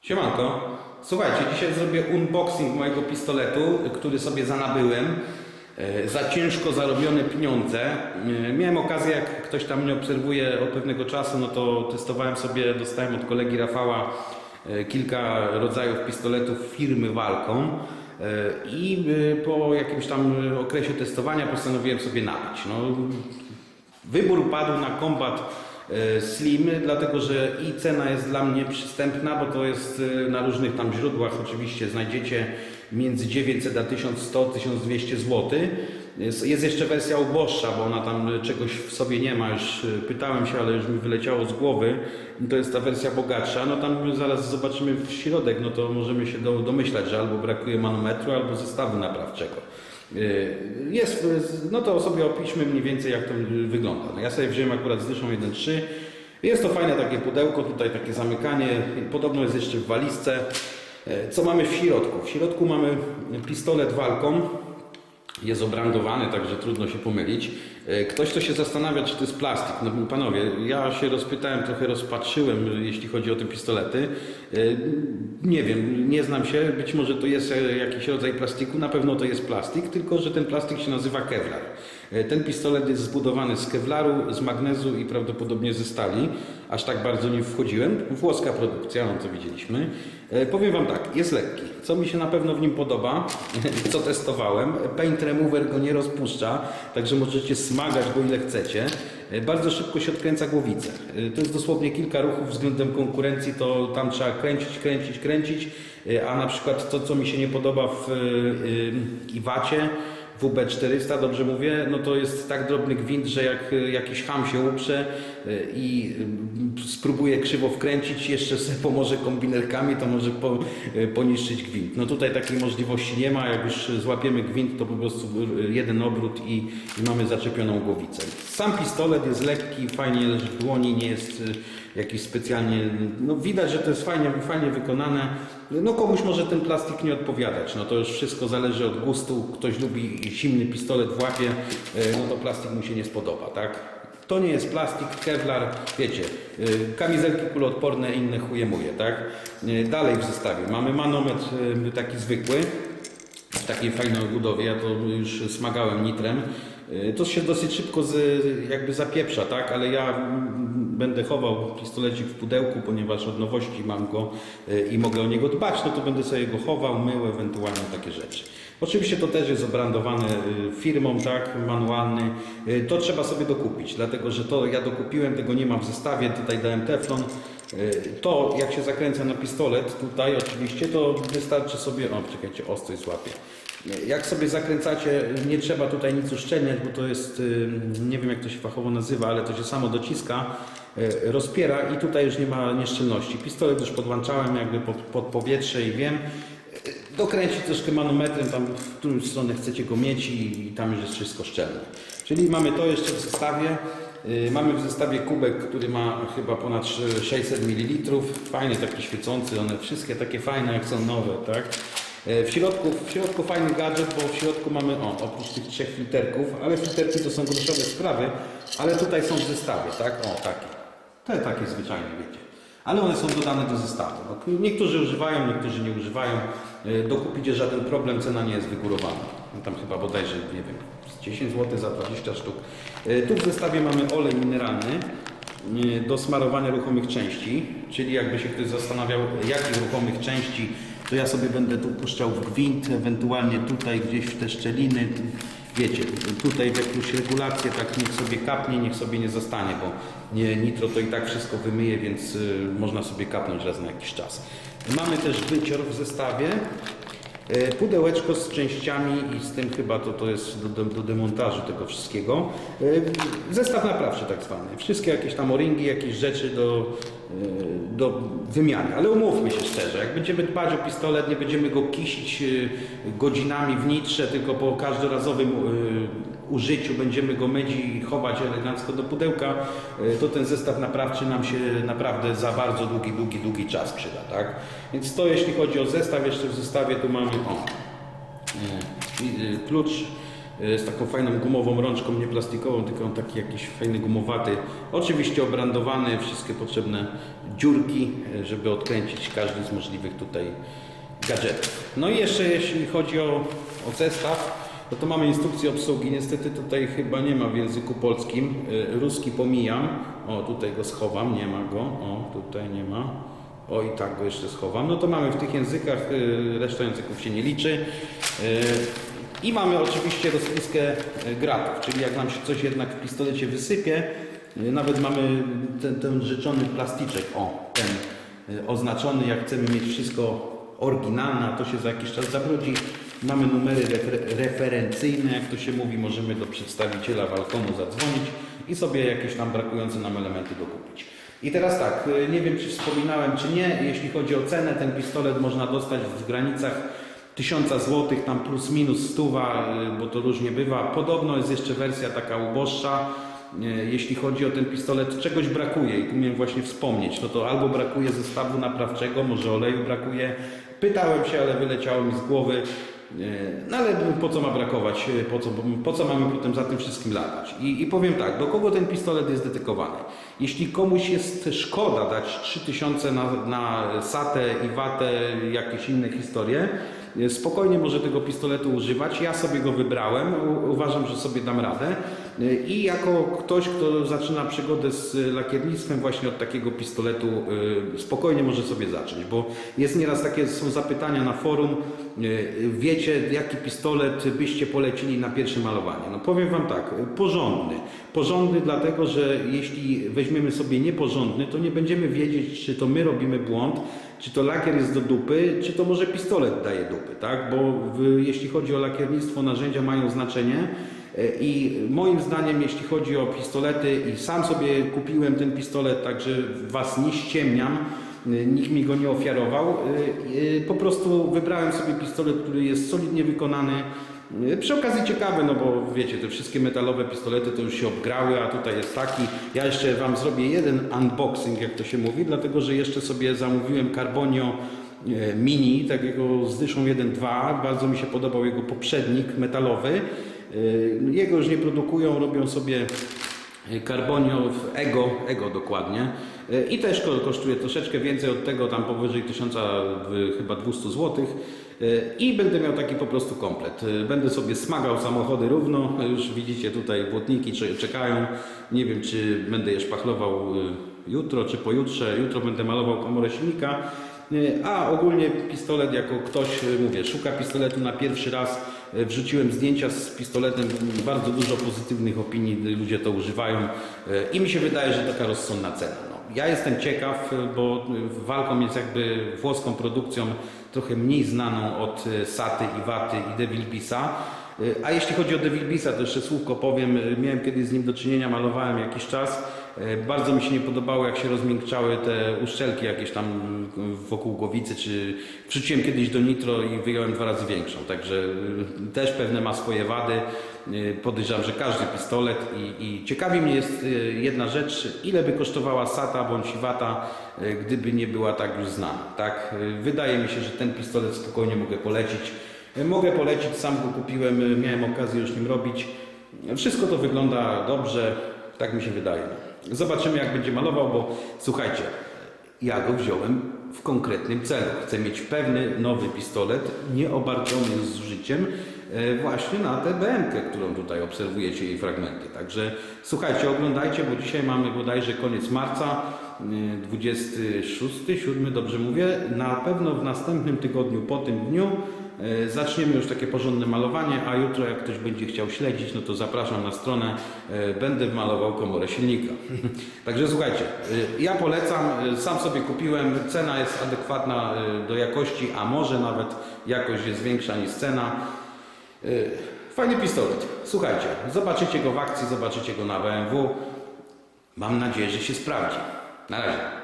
Siemanko. Słuchajcie, dzisiaj zrobię unboxing mojego pistoletu, który sobie zanabyłem e, za ciężko zarobione pieniądze. E, Miałem okazję, jak ktoś tam mnie obserwuje od pewnego czasu, no to testowałem sobie, dostałem od kolegi Rafała e, kilka rodzajów pistoletów firmy Walką. I po jakimś tam okresie testowania postanowiłem sobie nabyć. No, Wybór padł na kombat Slim, dlatego że i cena jest dla mnie przystępna, bo to jest e, na różnych tam źródłach oczywiście znajdziecie między 900 a 1100-1200 zł. Jest, jeszcze wersja uboższa, bo ona tam czegoś w sobie nie ma, już e, pytałem się, ale już mi wyleciało z głowy. To jest ta wersja bogatsza, no tam zaraz zobaczymy w środek, no to możemy się do, domyślać, że albo brakuje manometru, albo zestawu naprawczego. Yy, Jest, no to sobie opiszmy mniej więcej jak to wygląda. No ja sobie wziąłem akurat z dyszą 1.3. Jest to fajne takie pudełko, tutaj takie zamykanie. Podobno jest jeszcze w walizce. Yy, Co mamy w środku? W środku mamy pistolet walką. Jest obrandowany, także trudno się pomylić. Yy, Ktoś, kto się zastanawia, czy to jest plastik. No panowie, ja się rozpytałem, trochę rozpatrzyłem, jeśli chodzi o te pistolety. Yy, Nie wiem, nie znam się, być może to jest e, jakiś rodzaj plastiku, na pewno to jest plastik, tylko że ten plastik się nazywa kevlar. E, Ten pistolet jest zbudowany z kevlaru, z magnezu i prawdopodobnie ze stali. Aż tak bardzo nie wchodziłem. Włoska produkcja, no to widzieliśmy. E, Powiem Wam tak, jest lekki. Co mi się na pewno w nim podoba, co testowałem, paint remover go nie rozpuszcza, także możecie smagać go ile chcecie. E, Bardzo szybko się odkręca głowicę. To jest dosłownie kilka ruchów względem konkurencji, to tam trzeba kręcić, kręcić, kręcić, a na przykład to, co mi się nie podoba w Iwacie, WB400, dobrze mówię, no to jest tak drobny gwint, że jak e, jakiś ham się uprze i e, spróbuje krzywo wkręcić, jeszcze sobie pomoże kombinerkami, to może po, e, poniszczyć gwint. No tutaj takiej możliwości nie ma, jak już złapiemy gwint, to po prostu jeden obrót i, i mamy zaczepioną głowicę. Sam pistolet jest lekki, fajnie leży w dłoni, nie jest e, jakiś specjalnie, no widać, że to jest fajnie, fajnie wykonane. No komuś może ten plastik nie odpowiadać, no to już wszystko zależy od gustu. Ktoś lubi zimny pistolet w łapie, no to plastik mu się nie spodoba, tak? To nie jest plastik, kevlar, wiecie, e, kamizelki kuloodporne, inne chujemuje, tak? E, Dalej w zestawie mamy manometr e, taki zwykły, w takiej fajnej budowie, ja to już smagałem nitrem. Y, To się dosyć szybko z, jakby zapieprza, tak? Ale ja będę chował pistolecik w pudełku, ponieważ od nowości mam go y, i mogę o niego dbać, no to będę sobie go chował, mył, ewentualnie takie rzeczy. Oczywiście to też jest obrandowane y, firmą, tak, manualny. Y, To trzeba sobie dokupić, dlatego że to ja dokupiłem, tego nie mam w zestawie, tutaj dałem teflon. Y, To jak się zakręca na pistolet, tutaj oczywiście, to wystarczy sobie, o czekajcie, ostrość złapie. Jak sobie zakręcacie, nie trzeba tutaj nic uszczelniać, bo to jest, nie wiem jak to się fachowo nazywa, ale to się samo dociska, rozpiera i tutaj już nie ma nieszczelności. Pistolet już podłączałem jakby pod, pod powietrze i wiem, dokręcić troszkę manometrem, tam w którą stronę chcecie go mieć i, i tam już jest wszystko szczelne. Czyli mamy to jeszcze w zestawie. Y, Mamy w zestawie kubek, który ma chyba ponad 600 ml. Fajny, taki świecący, one wszystkie takie fajne jak są nowe, tak? E, W środku, w środku fajny gadżet, bo w środku mamy, o, oprócz tych trzech filterków, ale filterki to są groszowe sprawy, ale tutaj są w zestawie, tak? O, takie. Te takie zwyczajne, wiecie. Ale one są dodane do zestawu. No, niektórzy używają, niektórzy nie używają. E, Dokupić jest żaden problem, cena nie jest wygórowana. No, tam chyba bodajże, nie wiem, z 10 zł za 20 sztuk. E, Tu w zestawie mamy olej mineralny e, do smarowania ruchomych części, czyli jakby się ktoś zastanawiał, jakich ruchomych części, to ja sobie będę tu puszczał w gwint, ewentualnie tutaj gdzieś w te szczeliny, wiecie, tutaj w jakąś regulację, tak niech sobie kapnie, niech sobie nie zostanie, bo nie, nitro to i tak wszystko wymyje, więc y, można sobie kapnąć raz na jakiś czas. Mamy też wycior w zestawie, Pudełeczko z częściami i z tym chyba to, to jest do, do, do demontażu tego wszystkiego. E, Zestaw naprawczy tak zwany. Wszystkie jakieś tam o-ringi, jakieś rzeczy do, e, do wymiany. Ale umówmy się szczerze, jak będziemy dbać o pistolet, nie będziemy go kisić e, godzinami w nitrze, tylko po każdorazowym e, użyciu będziemy go myć i chować elegancko do pudełka, e, to ten zestaw naprawczy nam się naprawdę za bardzo długi, długi, długi czas przyda, tak? Więc to jeśli chodzi o zestaw, jeszcze w zestawie tu mamy o, e, e, klucz z taką fajną gumową rączką, nie plastikową, tylko on taki jakiś fajny gumowaty. Oczywiście obrandowany, wszystkie potrzebne dziurki, żeby odkręcić każdy z możliwych tutaj gadżetów. No i jeszcze jeśli chodzi o, o zestaw, no to mamy instrukcję obsługi. Niestety tutaj chyba nie ma w języku polskim. E, Ruski pomijam. O, tutaj go schowam, nie ma go. O, tutaj nie ma. O, i tak go jeszcze schowam. No to mamy w tych językach, e, reszta języków się nie liczy. E, I mamy oczywiście rozpiskę gratów, czyli jak nam się coś jednak w pistolecie wysypie, nawet mamy ten, ten rzeczony plasticzek, o, ten oznaczony, jak chcemy mieć wszystko oryginalne, a to się za jakiś czas zabrudzi. Mamy numery refer referencyjne, jak to się mówi, możemy do przedstawiciela Walcomu zadzwonić i sobie jakieś tam brakujące nam elementy dokupić. I teraz tak, y, nie wiem czy wspominałem czy nie, jeśli chodzi o cenę, ten pistolet można dostać w granicach 1000 zł, tam plus minus stuwa, y, bo to różnie bywa. Podobno jest jeszcze wersja taka uboższa, y, jeśli chodzi o ten pistolet, czegoś brakuje i tu miałem właśnie wspomnieć, no to albo brakuje zestawu naprawczego, może oleju brakuje. Pytałem się, ale wyleciało mi z głowy. No ale po co ma brakować, po co, po co mamy potem za tym wszystkim latać? I, I powiem tak, do kogo ten pistolet jest dedykowany? Jeśli komuś jest szkoda dać 3000 na, na satę i watę, jakieś inne historie, spokojnie może tego pistoletu używać. Ja sobie go wybrałem, uważam, że sobie dam radę. I jako ktoś, kto zaczyna przygodę z lakiernictwem właśnie od takiego pistoletu, y, spokojnie może sobie zacząć, bo jest nieraz takie, są zapytania na forum, y, wiecie jaki pistolet byście polecili na pierwsze malowanie? No powiem Wam tak, porządny. Porządny dlatego, że jeśli weźmiemy sobie nieporządny, to nie będziemy wiedzieć, czy to my robimy błąd, czy to lakier jest do dupy, czy to może pistolet daje dupy, tak? Bo w, jeśli chodzi o lakiernictwo, narzędzia mają znaczenie. I moim zdaniem, jeśli chodzi o pistolety, i sam sobie kupiłem ten pistolet, także Was nie ściemniam, nikt mi go nie ofiarował. Po prostu wybrałem sobie pistolet, który jest solidnie wykonany. Przy okazji ciekawe, no bo wiecie, te wszystkie metalowe pistolety to już się obgrały, a tutaj jest taki. Ja jeszcze Wam zrobię jeden unboxing, jak to się mówi, dlatego że jeszcze sobie zamówiłem Carbonio e, Mini, takiego z dyszą 1.2. Bardzo mi się podobał jego poprzednik metalowy. E, Jego już nie produkują, robią sobie Carbonio w Ego, Ego dokładnie. E, I też ko- kosztuje troszeczkę więcej od tego, tam powyżej 1000, w- chyba 200 zł. I będę miał taki po prostu komplet. Będę sobie smagał samochody równo. Już widzicie tutaj błotniki cze- czekają. Nie wiem, czy będę je szpachlował jutro, czy pojutrze. Jutro będę malował komorę silnika. A ogólnie pistolet, jako ktoś, mówię, szuka pistoletu na pierwszy raz, wrzuciłem zdjęcia z pistoletem, bardzo dużo pozytywnych opinii, ludzie to używają e, i mi się wydaje, że taka rozsądna cena. No, ja jestem ciekaw, e, bo e, Walcom jest jakby włoską produkcją trochę mniej znaną od e, Saty i Waty i Devilbisa. E, A jeśli chodzi o Devilbisa, to jeszcze słówko powiem. E, Miałem kiedyś z nim do czynienia, malowałem jakiś czas. E, Bardzo mi się nie podobało, jak się rozmiękczały te uszczelki jakieś tam wokół głowicy, czy wrzuciłem kiedyś do nitro i wyjąłem dwa razy większą, także y, też pewne ma swoje wady. Y, Podejrzewam, że każdy pistolet i, i ciekawi mnie jest jedna rzecz, ile by kosztowała SATA bądź Iwata, gdyby nie była tak już znana, tak? Wydaje mi się, że ten pistolet spokojnie mogę polecić. Mogę polecić, sam go kupiłem, miałem okazję już nim robić. Wszystko to wygląda dobrze, tak mi się wydaje. Zobaczymy jak będzie malował, bo słuchajcie, ja go wziąłem w konkretnym celu. Chcę mieć pewny nowy pistolet, nieobarczony zużyciem, e, właśnie na tę BM-kę, którą tutaj obserwujecie jej fragmenty. Także słuchajcie, oglądajcie, bo dzisiaj mamy bodajże koniec marca, e, 26, 7, dobrze mówię. Na pewno w następnym tygodniu po tym dniu E, Zaczniemy już takie porządne malowanie, a jutro jak ktoś będzie chciał śledzić, no to zapraszam na stronę, e, będę malował komorę silnika. Także słuchajcie, e, ja polecam, e, sam sobie kupiłem, cena jest adekwatna e, do jakości, a może nawet jakość jest większa niż cena. E, Fajny pistolet. Słuchajcie, zobaczycie go w akcji, zobaczycie go na BMW. Mam nadzieję, że się sprawdzi. Na razie.